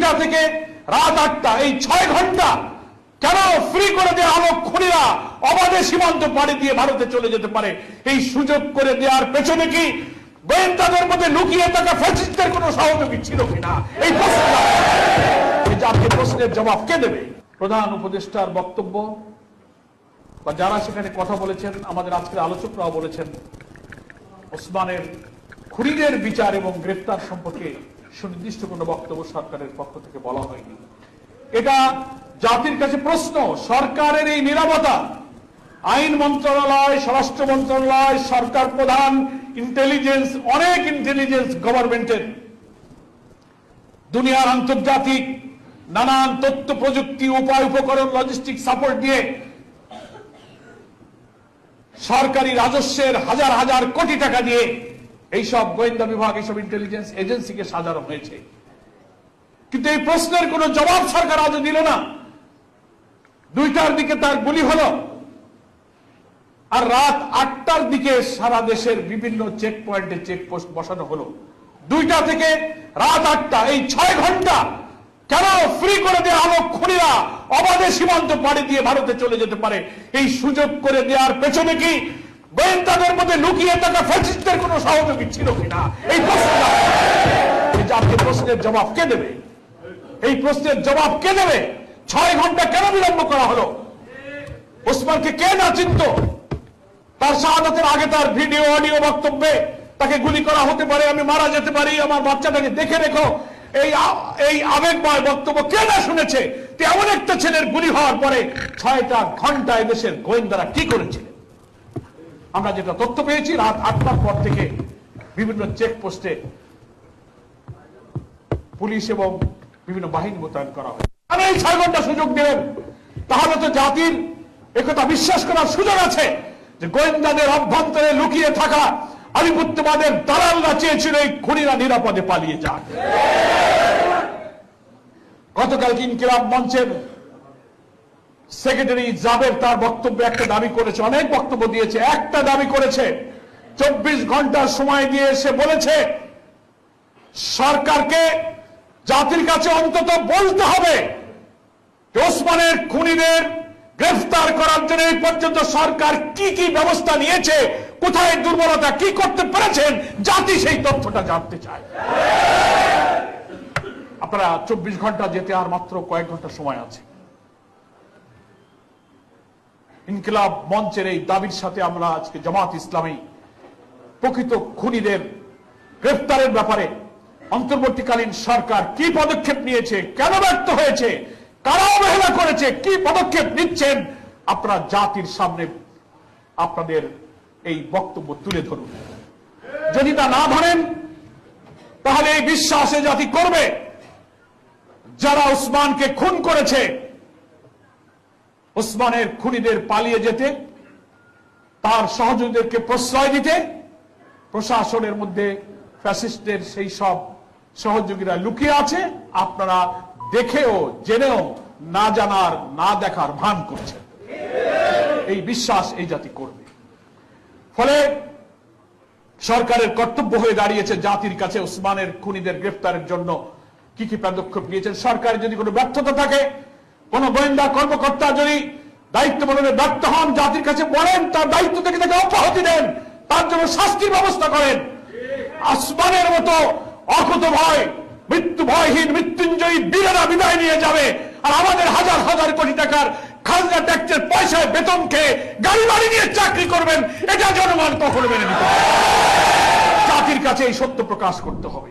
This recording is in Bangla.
দুইটা থেকে রাত আটটা, এই ছয় ঘণ্টা কেন ফ্রি করে দেওয়া হলো খুনিরা? অবাধে সীমান্ত পাড়ি দিয়ে ভারতে চলে যেতে পারে। এই সুযোগ করে দেওয়ার পেছনে কি গোয়েন্দাদের মধ্যে লুকিয়ে থাকা সহযোগী ছিল কিনা? এই প্রশ্ন। প্রশ্নের জবাব কে দেবে? প্রধান উপদেষ্টার বক্তব্য? বা যারা সেখানে কথা বলেছেন, আমাদের আজকের আলোচকরাও বলেছেন, ওসমানের খুনিদের বিচার এবং গ্রেফতার সম্পর্কে সুনির্দিষ্ট কোনো বক্তব্য সরকারের পক্ষ থেকে বলা হয়নি। এটা জাতির কাছে প্রশ্ন, সরকারের এই নিরাপত্তা আইন মন্ত্রণালয়, স্বরাষ্ট্র মন্ত্রণালয়, সরকার প্রধান ইন্টেলিজেন্স অনেক ইন্টেলিজেন্স গভর্নমেন্টের দুনিয়ার আন্তর্জাতিক নানান তথ্য প্রযুক্তি, উপায়, উপকরণ লজিস্টিক সাপোর্ট দিয়ে সরকারি রাজস্বের হাজার হাজার কোটি টাকা দিয়ে এইসব গোয়েন্দা বিভাগ, এইসব ইন্টেলিজেন্স এজেন্সিকে সাজানো হয়েছে। কিন্তু এই প্রশ্নের কোনো জবাব সরকার আজও দিল না। দুইটার দিকে তার গুলি হলো আর রাত আটটার দিকে সারা দেশের বিভিন্ন চেক পয়েন্টে চেকপোস্ট বসানো হলো। দুইটা থেকে রাত আটটা, এই ছয় ঘণ্টা কেন ফ্রি করে দেওয়া হলো খুনিরা? অবাধে সীমান্ত পাড়ি দিয়ে ভারতে চলে যেতে পারে। এই সুযোগ করে দেওয়ার পেছনে কি গোয়েন্দাদের মধ্যে লুকিয়ে থাকা ফ্যাসিস্টের কোনো সহযোগী ছিল কিনা? এই প্রশ্ন এই প্রশ্নের জবাব কে দেবে? এই প্রশ্নের জবাব কে দেবে? ছয় ঘণ্টা কেন বিলম্ব করা হলো? ওসমানকে কে না চিনত? তার শাহাদাতের আগে তার ভিডিও, অডিও বক্তব্যে তাকে গুলি করা হতে পারে, আমি মারা যেতে পারি, আমার বাচ্চাটাকে দেখে রেখো। এই এই আবেগময় বক্তব্য কে না শুনেছে? তো এমন একটা ছেলের গুলি হওয়ার পরে ছয়টা ঘণ্টা দেশের গোয়েন্দারা কি করেছিলেন আমরা যেটা তথ্য পেয়েছি রাত আটটার পর থেকে বিভিন্ন চেকপোস্টে পুলিশ এবং বিভিন্ন বাহিনী মোতায়েন করা হয় এই ছয় ঘণ্টা সুযোগ দিলেন। তাহলে তো জাতির একথা বিশ্বাস করার সুযোগ আছে যে গোয়েন্দাদের অভ্যন্তরে লুকিয়ে থাকা আধিপত্যবাদের দালালরা চেয়েছিল এই খুনিরা নিরাপদে পালিয়ে যাক। গতকাল ইনকিলাব মঞ্চের সেক্রেটারি জাবের তার বক্তব্যে একটা দাবি করেছে, অনেক বক্তব্য দিয়েছে, একটা দাবি করেছে। চব্বিশ ঘণ্টার সময় দিয়ে এসে বলেছে, সরকারকে জাতির কাছে অন্তত বলতে হবে ওসমানের খুনিদের গ্রেফতার করার জন্য এই পর্যন্ত সরকার কি কি ব্যবস্থা নিয়েছে, কোথায় দুর্বলতা, কি করতে পেরেছেন, জাতি সেই তথ্যটা জানতে চায়। আপনারা চব্বিশ ঘণ্টা যেতে আর মাত্র কয়েক ঘণ্টা সময় আছে। ইনকিলাব মঞ্চের এই দাবির সাথে আমরা আজকে জামাত ইসলামী প্রকৃত খুনিদের গ্রেফতারের ব্যাপারে অন্তর্বর্তীকালীন সরকার কি পদক্ষেপ নিয়েছে, কেন ব্যর্থ হয়েছে, কারা অবহেলা করেছে, কি পদক্ষেপ নিচ্ছেন, আপনারা জাতির সামনে আপনাদের এই বক্তব্য তুলে ধরুন। যদি তা না ধরেন, তাহলে এই বিশ্বাসে জাতি করবে। যারা উসমানকে খুন করেছে ওসমানের খুনিদের পালিয়ে যেতে, তার সহযোগীদেরকে প্রশ্রয় দিতে, প্রশাসনের মধ্যে ফ্যাসিস্টের সেই সব সহযোগীরা লুকিয়ে আছে, আপনারা দেখেও, জেনেও না জানার, না দেখার ভান করছেন এই বিশ্বাস এই জাতি করবে। ফলে সরকারের কর্তব্য হয়ে দাঁড়িয়েছে জাতির কাছে ওসমানের খুনিদের গ্রেফতারের জন্য। কি কি পদক্ষেপ নিয়েছেন? সরকারের যদি কোনো ব্যর্থতা থাকে কোন গোয়েন্দা কর্মকর্তা যদি দায়িত্ব পালনে ব্যর্থ হন, জাতির কাছে বলেন, তার দায়িত্ব থেকে তাকে অব্যাহতি দেন, তার জন্য শাস্তির ব্যবস্থা করেন। আসমানের মতো অকুত ভয়, মৃত্যু ভয়হীন, মৃত্যুঞ্জয়ী বীরেরা বিদায় নিয়ে যাবে। আর আমাদের হাজার হাজার কোটি টাকার খাজনা ট্যাক্সের পয়সায় বেতন খেয়ে গাড়ি বাড়ি নিয়ে চাকরি করবেন, এটা জনগণ কখনো মেনে নিতে জাতির কাছে এই সত্য প্রকাশ করতে হবে।